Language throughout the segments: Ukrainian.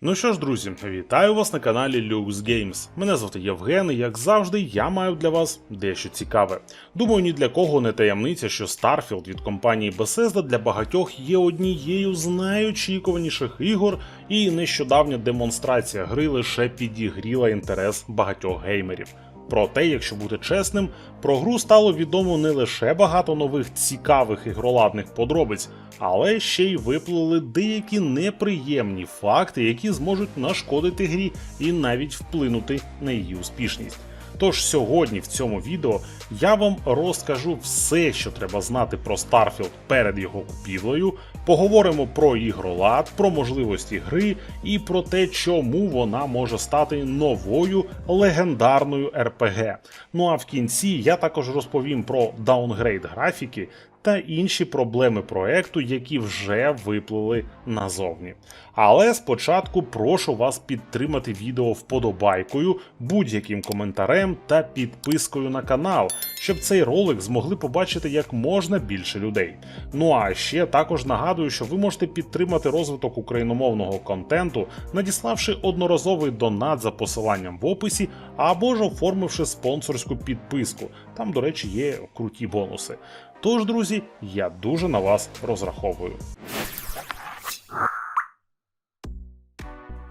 Ну що ж, друзі, вітаю вас на каналі Lux Games. Мене звати Євген, і як завжди, я маю для вас дещо цікаве. Думаю, ні для кого не таємниця, що Starfield від компанії Bethesda для багатьох є однією з найочікуваніших ігор, і нещодавня демонстрація гри лише підігріла інтерес багатьох геймерів. Проте, якщо бути чесним, про гру стало відомо не лише багато нових цікавих ігроладних подробиць, але ще й виплили деякі неприємні факти, які зможуть нашкодити грі і навіть вплинути на її успішність. Тож сьогодні в цьому відео я вам розкажу все, що треба знати про Starfield перед його купівлею. Поговоримо про ігролад, про можливості гри і про те, чому вона може стати новою легендарною РПГ. Ну а в кінці я також розповім про даунгрейд графіки та інші проблеми проекту, які вже виплили назовні. Але спочатку прошу вас підтримати відео вподобайкою, будь-яким коментарем та підпискою на канал, щоб цей ролик змогли побачити як можна більше людей. Ну а ще також нагадую, що ви можете підтримати розвиток україномовного контенту, надіславши одноразовий донат за посиланням в описі, або ж оформивши спонсорську підписку. Там, до речі, є круті бонуси. Тож, друзі, я дуже на вас розраховую.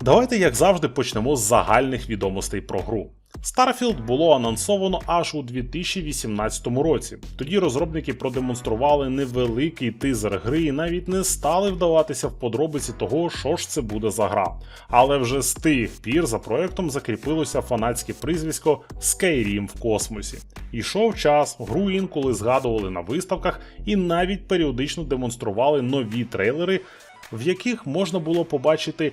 Давайте, як завжди, почнемо з загальних відомостей про гру. Starfield було анонсовано аж у 2018 році. Тоді розробники продемонстрували невеликий тизер гри і навіть не стали вдаватися в подробиці того, що ж це буде за гра. Але вже з тих пір за проектом закріпилося фанатське прізвисько Skyrim в космосі. Ішов час, гру інколи згадували на виставках і навіть періодично демонстрували нові трейлери в яких можна було побачити,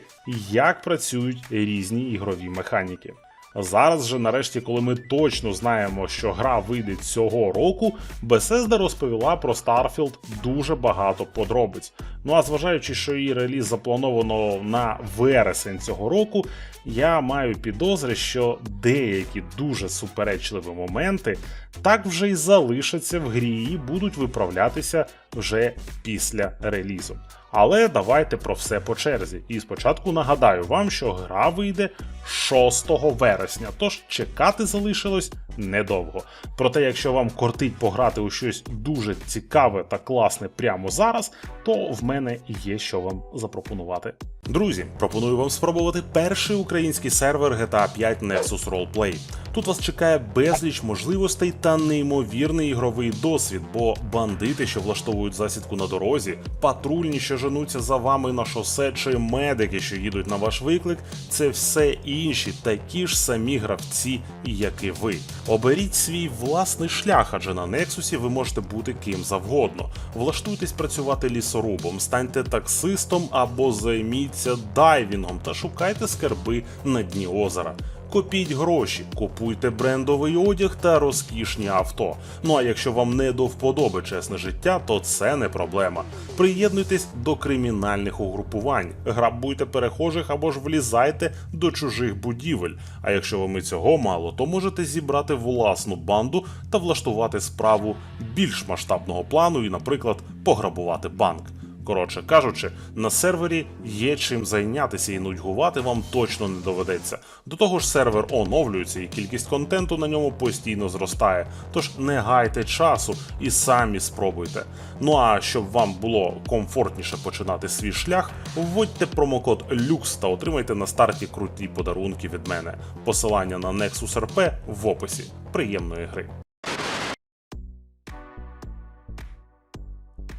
як працюють різні ігрові механіки. Зараз же, нарешті, коли ми точно знаємо, що гра вийде цього року, Bethesda розповіла про Starfield дуже багато подробиць. Ну а зважаючи, що її реліз заплановано на вересень цього року, я маю підозри, що деякі дуже суперечливі моменти так вже й залишаться в грі і будуть виправлятися вже після релізу. Але давайте про все по черзі. І спочатку нагадаю вам, що гра вийде 6 вересня, тож чекати залишилось недовго. Проте, якщо вам кортить пограти у щось дуже цікаве та класне прямо зараз, то в мене є що вам запропонувати. Друзі, пропоную вам спробувати перший український сервер GTA 5 Nexus Roleplay. Тут вас чекає безліч можливостей та неймовірний ігровий досвід, бо бандити, що влаштовують засідку на дорозі, патрульні, що женуться за вами на шосе, чи медики, що їдуть на ваш виклик, це все інші такі ж самі гравці, як і ви. Оберіть свій власний шлях, адже на Нексусі ви можете бути ким завгодно. Влаштуйтесь працювати лісорубом, станьте таксистом або займіться дайвінгом та шукайте скарби на дні озера. Копіть гроші, купуйте брендовий одяг та розкішні авто. Ну а якщо вам не до вподоби чесне життя, то це не проблема. Приєднуйтесь до кримінальних угрупувань, грабуйте перехожих або ж влізайте до чужих будівель. А якщо вам і цього мало, то можете зібрати власну банду та влаштувати справу більш масштабного плану і, наприклад, пограбувати банк. Коротше кажучи, на сервері є чим зайнятися і нудьгувати вам точно не доведеться. До того ж, сервер оновлюється і кількість контенту на ньому постійно зростає. Тож не гайте часу і самі спробуйте. Ну а щоб вам було комфортніше починати свій шлях, вводьте промокод LUX та отримайте на старті круті подарунки від мене. Посилання на Nexus RP в описі. Приємної гри.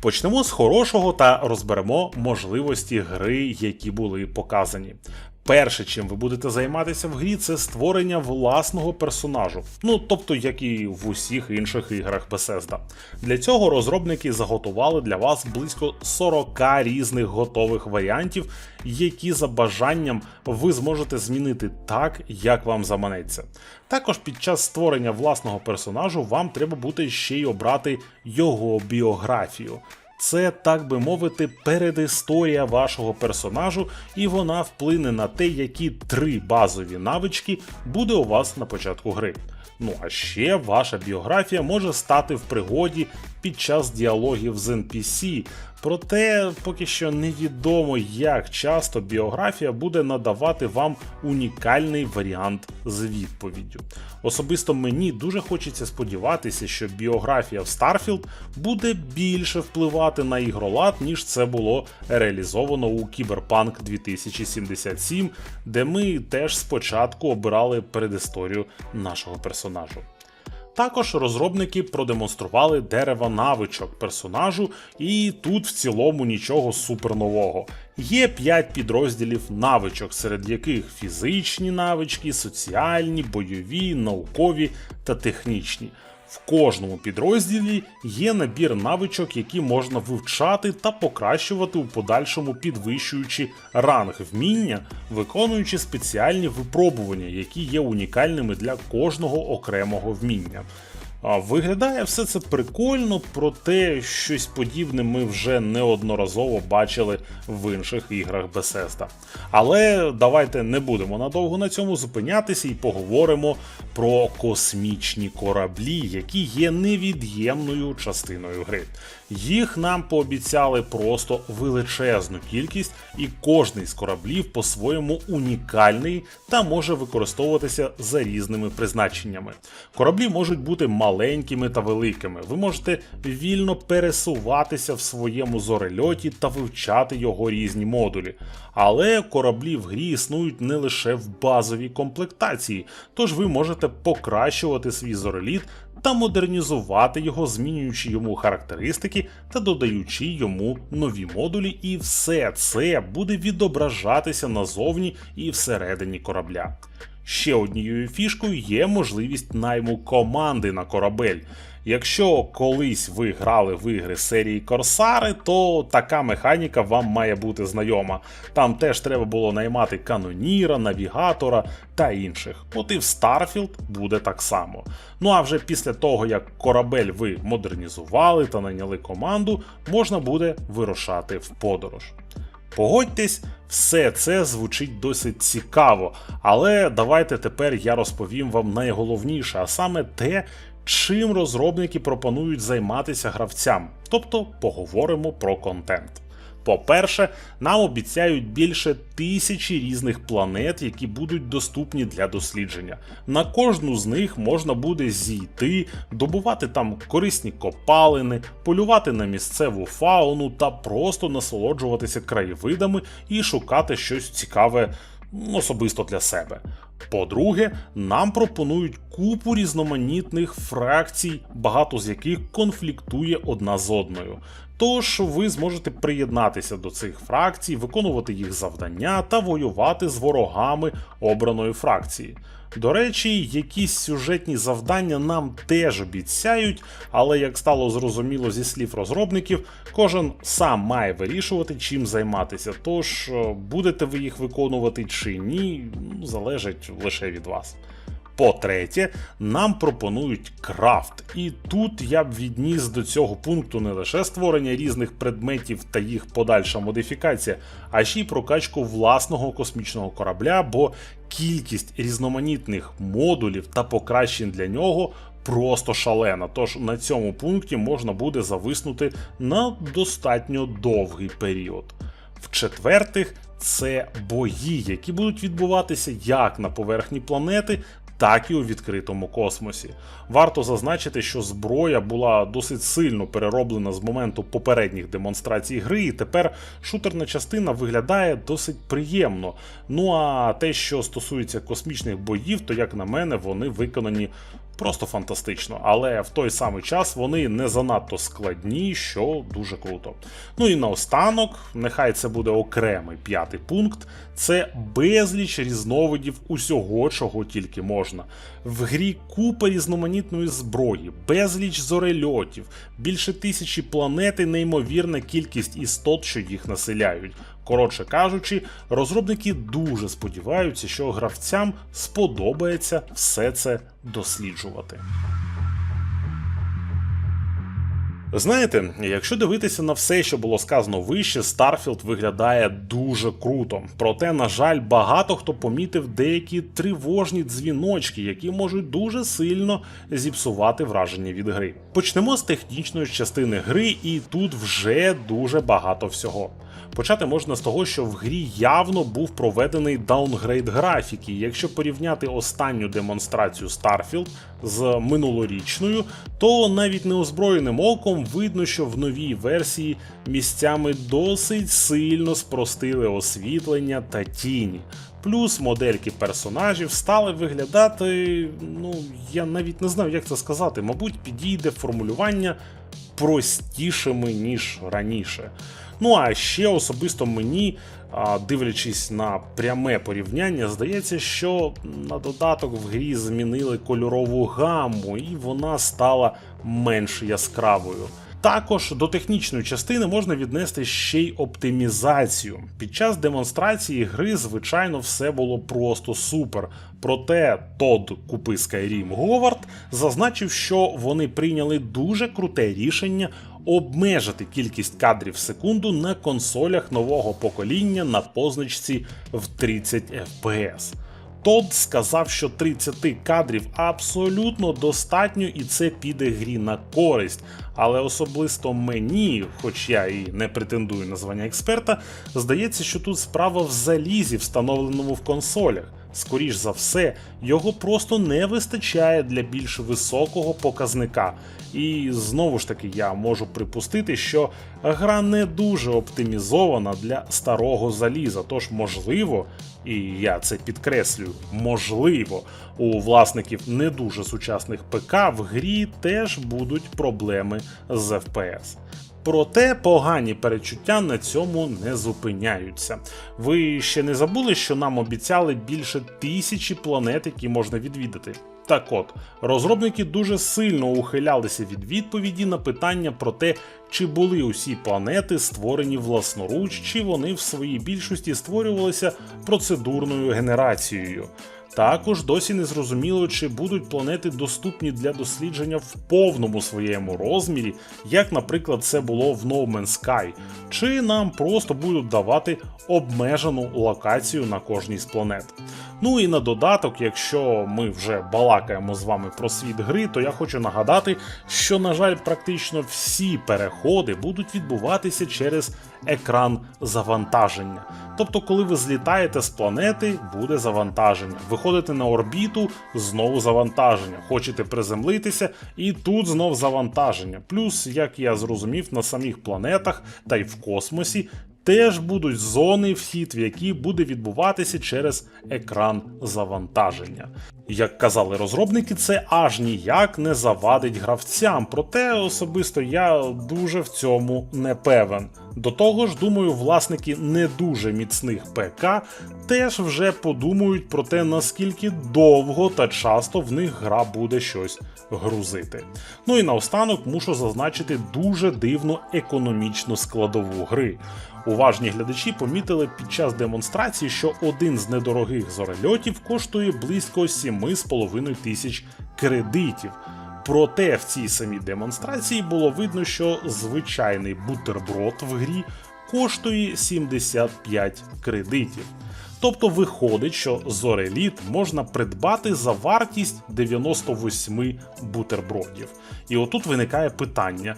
Почнемо з хорошого та розберемо можливості гри, які були показані. Перше, чим ви будете займатися в грі, це створення власного персонажу, ну тобто як і в усіх інших іграх Bethesda. Для цього розробники заготували для вас близько 40 різних готових варіантів, які за бажанням ви зможете змінити так, як вам заманеться. Також під час створення власного персонажу вам треба буде ще й обрати його біографію. Це, так би мовити, передісторія вашого персонажу, і вона вплине на те, які три базові навички буде у вас на початку гри. Ну а ще ваша біографія може стати в пригоді під час діалогів з NPC, проте поки що невідомо, як часто біографія буде надавати вам унікальний варіант з відповіддю. Особисто мені дуже хочеться сподіватися, що біографія в Starfield буде більше впливати на ігролад, ніж це було реалізовано у Cyberpunk 2077, де ми теж спочатку обирали передісторію нашого персонажу. Також розробники продемонстрували дерево навичок персонажу, і тут в цілому нічого супернового. Є 5 підрозділів навичок, серед яких фізичні навички, соціальні, бойові, наукові та технічні. В кожному підрозділі є набір навичок, які можна вивчати та покращувати у подальшому, підвищуючи ранг вміння, виконуючи спеціальні випробування, які є унікальними для кожного окремого вміння. Виглядає все це прикольно, проте щось подібне ми вже неодноразово бачили в інших іграх Bethesda. Але давайте не будемо надовго на цьому зупинятися і поговоримо про космічні кораблі, які є невід'ємною частиною гри. Їх нам пообіцяли просто величезну кількість, і кожний з кораблів по-своєму унікальний та може використовуватися за різними призначеннями. Кораблі можуть бути маленькими та великими. Ви можете вільно пересуватися в своєму зорельоті та вивчати його різні модулі. Але кораблі в грі існують не лише в базовій комплектації, тож ви можете покращувати свій зореліт та модернізувати його, змінюючи йому характеристики та додаючи йому нові модулі, і все це буде відображатися назовні і всередині корабля. Ще однією фішкою є можливість найму команди на корабель. Якщо колись ви грали в ігри серії Корсари, то така механіка вам має бути знайома. Там теж треба було наймати каноніра, навігатора та інших. От і в Starfield буде так само. Ну а вже після того, як корабель ви модернізували та найняли команду, можна буде вирушати в подорож. Погодьтесь, все це звучить досить цікаво, але давайте тепер я розповім вам найголовніше, а саме те, чим розробники пропонують займатися гравцям, тобто поговоримо про контент. По-перше, нам обіцяють більше тисячі різних планет, які будуть доступні для дослідження. На кожну з них можна буде зійти, добувати там корисні копалини, полювати на місцеву фауну та просто насолоджуватися краєвидами і шукати щось цікаве особисто для себе. По-друге, нам пропонують купу різноманітних фракцій, багато з яких конфліктує одна з одною. Тож ви зможете приєднатися до цих фракцій, виконувати їх завдання та воювати з ворогами обраної фракції. До речі, якісь сюжетні завдання нам теж обіцяють, але як стало зрозуміло зі слів розробників, кожен сам має вирішувати, чим займатися. Тож будете ви їх виконувати чи ні, залежить лише від вас. По-третє, нам пропонують крафт, і тут я б відніс до цього пункту не лише створення різних предметів та їх подальша модифікація, а ще й прокачку власного космічного корабля, бо кількість різноманітних модулів та покращень для нього просто шалена. Тож на цьому пункті можна буде зависнути на достатньо довгий період. В-четвертих, це бої, які будуть відбуватися як на поверхні планети, так і у відкритому космосі. Варто зазначити, що зброя була досить сильно перероблена з моменту попередніх демонстрацій гри, і тепер шутерна частина виглядає досить приємно. Ну а те, що стосується космічних боїв, то як на мене, вони виконані. Просто фантастично, але в той самий час вони не занадто складні, що дуже круто. Ну і наостанок, нехай це буде окремий п'ятий пункт, це безліч різновидів усього, чого тільки можна. В грі купа різноманітної зброї, безліч зорельотів, більше тисячі планет і неймовірна кількість істот, що їх населяють. Коротше кажучи, розробники дуже сподіваються, що гравцям сподобається все це досліджувати. Знаєте, якщо дивитися на все, що було сказано вище, Starfield виглядає дуже круто. Проте, на жаль, багато хто помітив деякі тривожні дзвіночки, які можуть дуже сильно зіпсувати враження від гри. Почнемо з технічної частини гри, і тут вже дуже багато всього. Почати можна з того, що в грі явно був проведений даунгрейд графіки. Якщо порівняти останню демонстрацію Starfield з минулорічною, то навіть неозброєним оком видно, що в новій версії місцями досить сильно спростили освітлення та тіні. Плюс модельки персонажів стали виглядати, ну я навіть не знаю, як це сказати. Мабуть, підійде формулювання простішими ніж раніше. Ну а ще особисто мені, дивлячись на пряме порівняння, здається, що на додаток в грі змінили кольорову гамму, і вона стала менш яскравою. Також до технічної частини можна віднести ще й оптимізацію. Під час демонстрації гри, звичайно, все було просто супер. Проте Тодд купи Skyrim Говард зазначив, що вони прийняли дуже круте рішення обмежити кількість кадрів в секунду на консолях нового покоління на позначці в 30 FPS. Тодд сказав, що 30 кадрів абсолютно достатньо, і це піде грі на користь. Але особисто мені, хоч я і не претендую на звання експерта, здається, що тут справа в залізі, встановленому в консолях. Скоріш за все, його просто не вистачає для більш високого показника. І знову ж таки, я можу припустити, що гра не дуже оптимізована для старого заліза. Тож, можливо, і я це підкреслюю, можливо, у власників не дуже сучасних ПК в грі теж будуть проблеми з FPS. Проте погані перечуття на цьому не зупиняються. Ви ще не забули, що нам обіцяли більше тисячі планет, які можна відвідати. Так от, розробники дуже сильно ухилялися від відповіді на питання про те, чи були усі планети створені власноруч, чи вони в своїй більшості створювалися процедурною генерацією. Також досі не зрозуміло, чи будуть планети доступні для дослідження в повному своєму розмірі, як, наприклад, це було в No Man's Sky, чи нам просто будуть давати обмежену локацію на кожній з планет. Ну і на додаток, якщо ми вже балакаємо з вами про світ гри, то я хочу нагадати, що, на жаль, практично всі переходи будуть відбуватися через екран завантаження. Тобто, коли ви злітаєте з планети, буде завантаження. Виходите на орбіту, знову завантаження. Хочете приземлитися, і тут знов завантаження. Плюс, як я зрозумів, на самих планетах та й в космосі. Теж будуть зони, вхід в які буде відбуватися через екран завантаження. Як казали розробники, це аж ніяк не завадить гравцям, проте особисто я дуже в цьому не певен. До того ж, думаю, власники не дуже міцних ПК теж вже подумають про те, наскільки довго та часто в них гра буде щось грузити. Ну і наостанок мушу зазначити дуже дивну економічну складову гри. Уважні глядачі помітили під час демонстрації, що один з недорогих зорельотів коштує близько 7,5 тисяч кредитів. Проте в цій самій демонстрації було видно, що звичайний бутерброд в грі коштує 75 кредитів. Тобто виходить, що Зореліт можна придбати за вартість 98 бутербродів. І отут виникає питання,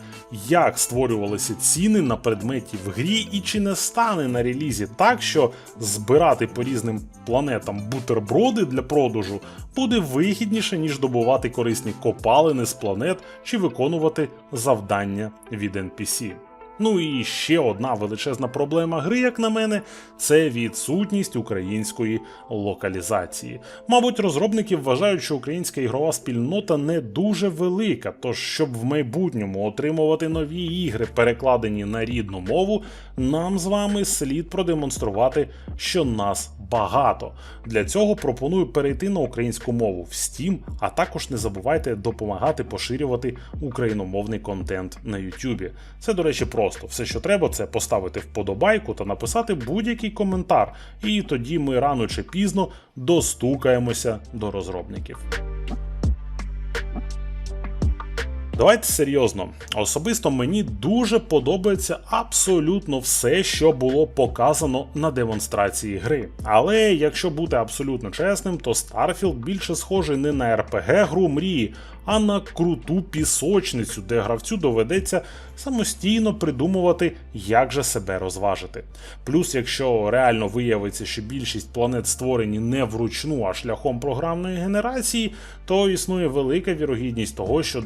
як створювалися ціни на предметі в грі, і чи не стане на релізі так, що збирати по різним планетам бутерброди для продажу буде вигідніше, ніж добувати корисні копалини з планет чи виконувати завдання від NPC. Ну і ще одна величезна проблема гри, як на мене, це відсутність української локалізації. Мабуть, розробники вважають, що українська ігрова спільнота не дуже велика, тож щоб в майбутньому отримувати нові ігри, перекладені на рідну мову, нам з вами слід продемонструвати, що нас багато. Для цього пропоную перейти на українську мову в Steam, а також не забувайте допомагати поширювати україномовний контент на YouTube. Це, до речі, просто все, що треба, це поставити вподобайку та написати будь-який коментар, і тоді ми рано чи пізно достукаємося до розробників. Давайте серйозно. Особисто мені дуже подобається абсолютно все, що було показано на демонстрації гри. Але якщо бути абсолютно чесним, то Starfield більше схожий не на RPG гру мрії, а на круту пісочницю, де гравцю доведеться самостійно придумувати, як же себе розважити. Плюс, якщо реально виявиться, що більшість планет створені не вручну, а шляхом програмної генерації, то існує велика вірогідність того, що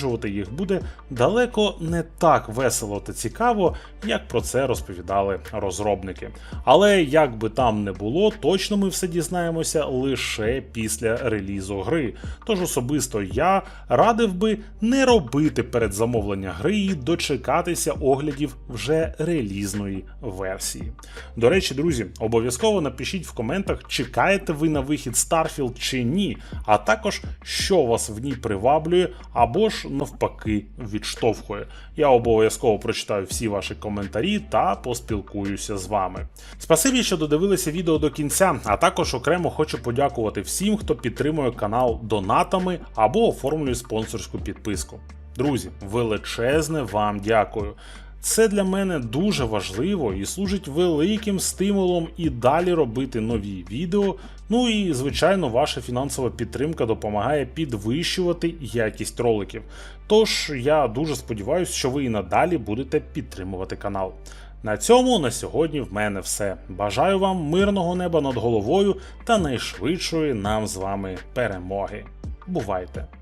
досліджувати їх буде далеко не так весело та цікаво, як про це розповідали розробники. Але як би там не було, точно ми все дізнаємося лише після релізу гри. Тож особисто я радив би не робити передзамовлення гри і дочекатися оглядів вже релізної версії. До речі, друзі, обов'язково напишіть в коментах, чекаєте ви на вихід Starfield чи ні, а також що вас в ній приваблює або ж навпаки відштовхує. Я обов'язково прочитаю всі ваші коментарі та поспілкуюся з вами. Спасибі, що додивилися відео до кінця, а також окремо хочу подякувати всім, хто підтримує канал донатами або оформлює спонсорську підписку. Друзі, величезне вам дякую. Це для мене дуже важливо і служить великим стимулом і далі робити нові відео. Ну і звичайно, ваша фінансова підтримка допомагає підвищувати якість роликів. Тож я дуже сподіваюся, що ви і надалі будете підтримувати канал. На цьому на сьогодні в мене все. Бажаю вам мирного неба над головою та найшвидшої нам з вами перемоги. Бувайте!